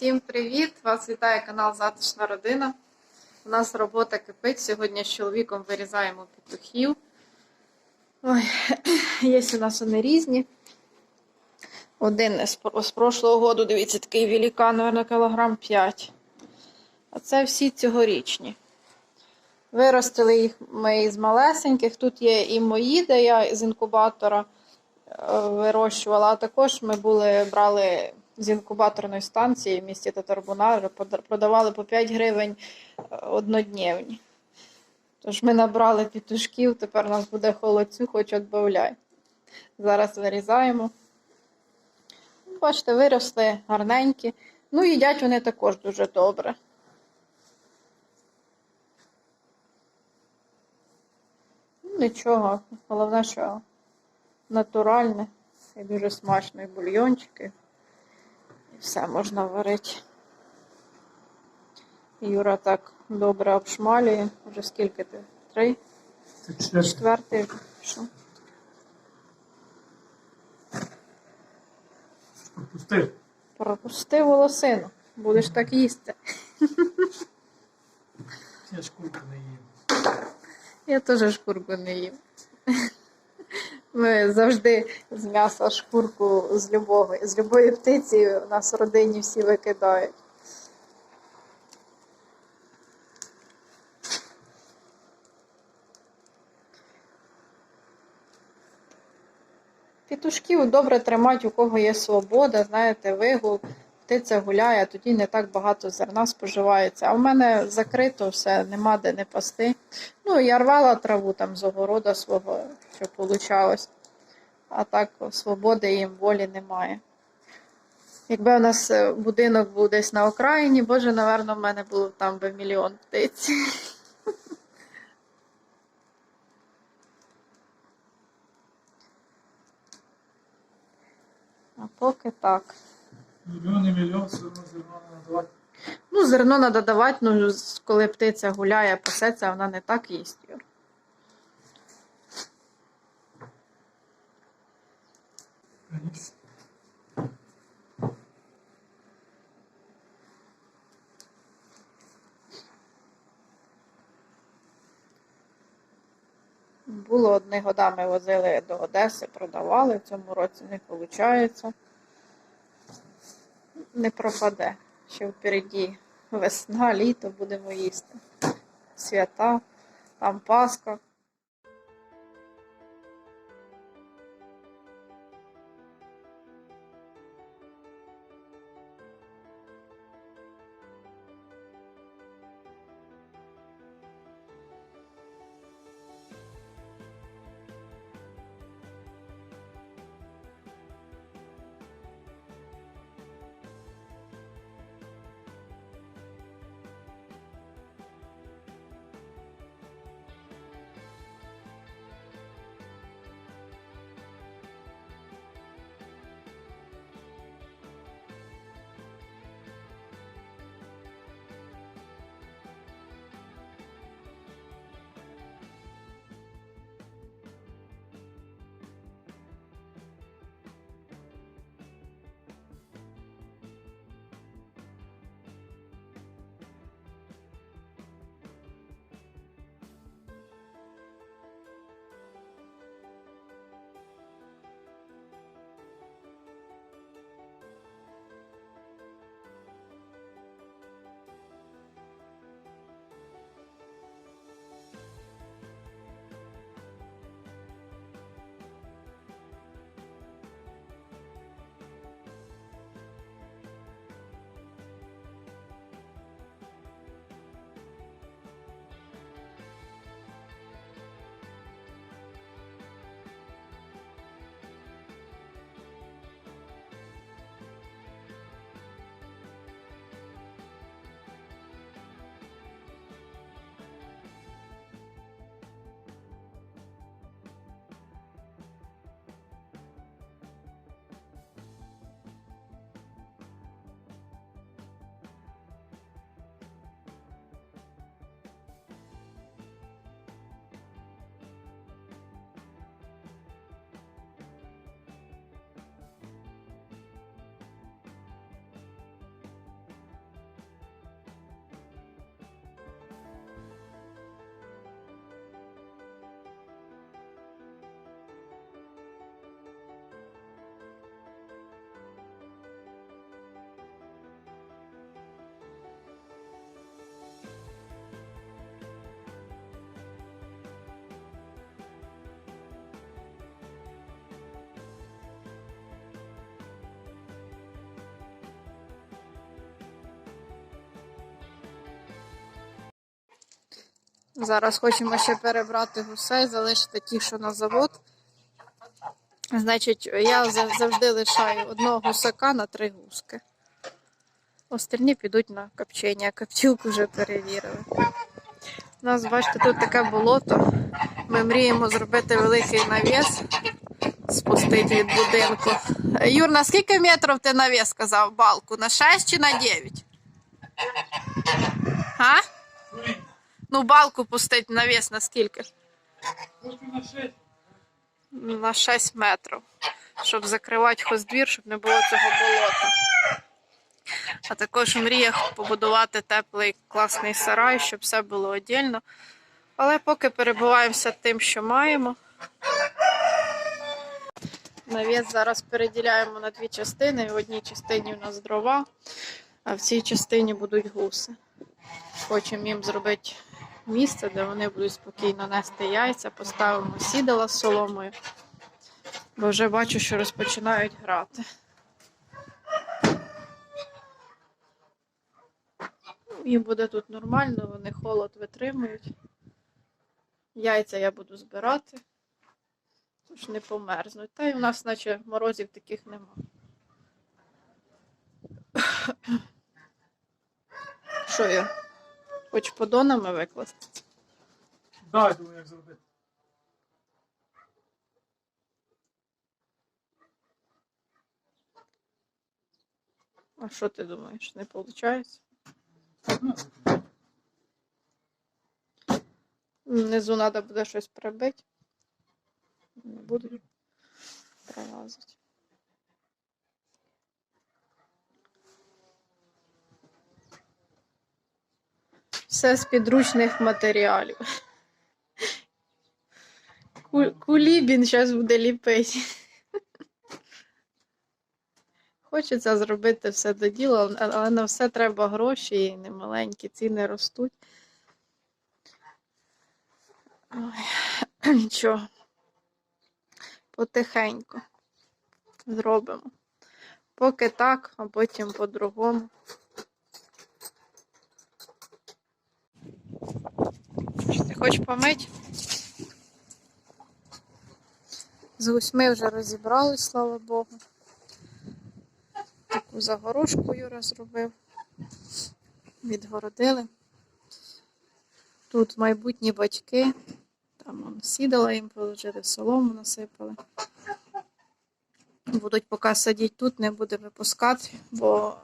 Всім привіт! Вас вітає канал Затишна родина. У нас робота кипить. Сьогодні з чоловіком вирізаємо петухів. Ой, є у нас вони різні. Один з, про- прошлого року, дивіться, такий великан, мабуть, кілограм 5. А це всі цьогорічні. Виростили їх ми із малесеньких. Тут є і мої, де я з інкубатора е, вирощувала, а також ми були, брали з інкубаторної станції в місті Татарбунар, пода- продавали по 5 гривень е, однодневні. Тож ми набрали пітушків, тепер у нас буде холодцю, хоч відбавляй. Зараз вирізаємо. Бачите, виросли гарненькі. Ну, їдять вони також дуже добре. Ну, Нічого, головне, що натуральне і дуже бульйончики. І все можна варити. Юра так добре обшмалює. Вже скільки ти? Три? Четвертий. Четвертий вже. Пропустив. Пропусти волосину. Будеш так їсти. Я шкурку не їм. Я теж шкурку не їм. Ми завжди з м'яса шкурку з любого, з любої птиці у нас в родині всі викидають. Пітушків добре тримати, у кого є свобода, знаєте, вигул, птиця гуляє, тоді не так багато зерна споживається. А в мене закрито все, нема де не пасти. Ну, я рвала траву там з огорода свого, що получалось. А так свободи їм волі немає. Якби у нас е, будинок був десь на окраїні, боже, напевно, в мене було там би мільйон птиць. А поки так. Мільйон і мільйон все одно зерно не надавати. Ну, зерно треба давати, ну, коли птиця гуляє, пасеться, вона не так їсть. Було одні годами возили до Одеси, продавали, в цьому році не виходить. Не пропаде. Ще впереді весна, літо будемо їсти. Свята, там Пасха. Зараз хочемо ще перебрати гусей, залишити ті, що на завод. Значить, я завжди лишаю одного гусака на три гуски. Остальні підуть на копчення. Копчилку вже перевірили. У нас, бачите, тут таке болото. Ми мріємо зробити великий навіс, спустити від будинку. Юр, на скільки метрів ти навіс сказав балку? На 6 чи на 9? А? Ну, балку пустить на скільки? Хочу на шесть. На 6 метрів. Щоб закривати хоздвір, щоб не було цього болота. А також в мріях побудувати теплий класний сарай, щоб все було одільно. Але поки перебуваємося тим, що маємо. Навіс зараз переділяємо на дві частини. В одній частині у нас дрова, а в цій частині будуть гуси. Хочемо їм зробити місце, де вони будуть спокійно нести яйця, поставимо сідала з соломою, бо вже бачу, що розпочинають грати. Їм буде тут нормально, вони холод витримують. Яйця я буду збирати, тож не померзнуть. Та й у нас, наче морозів таких нема. Що я? Хоч подонами викласти? Дай думаю, як зробити. А що ти думаєш, не виходить? Внизу треба буде щось прибити. Не будуть пролазити. Все з підручних матеріалів. Кулібін зараз буде ліпити. Хочеться зробити все до діла, але на все треба гроші і немаленькі, ціни ростуть. Нічого. Потихеньку зробимо. Поки так, а потім по-другому. Чи Ти хочеш помити? З гусьми вже розібрались, слава Богу. Таку загорожку Юра зробив. Відгородили. Тут майбутні батьки. Там он сідала їм положили, солому насипали. Будуть поки сидіти тут, не буде випускати, бо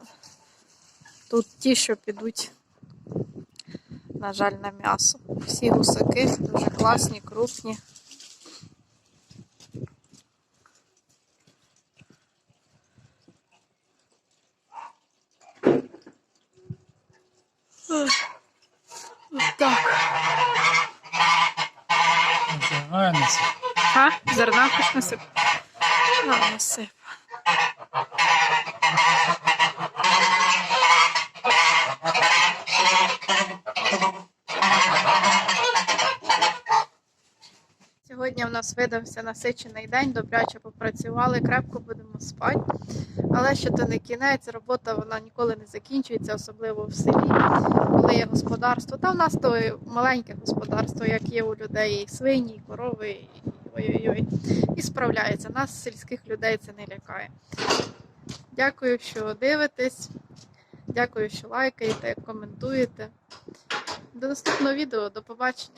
тут ті, що підуть, на жаль, на м'ясо. Всі гусаки дуже класні, крупні. Так. Правильно. А? Зерна хоч насип? Насип. Сьогодні в нас видався насичений день, добряче попрацювали, крепко будемо спати. Але ще то не кінець, робота вона ніколи не закінчується, особливо в селі, коли є господарство. Та в нас то маленьке господарство, як є у людей, і свині, і корови, і ой-ой-ой. І справляється. Нас, сільських людей, це не лякає. Дякую, що дивитесь. Дякую, що лайкаєте, коментуєте. До наступного відео, до побачення.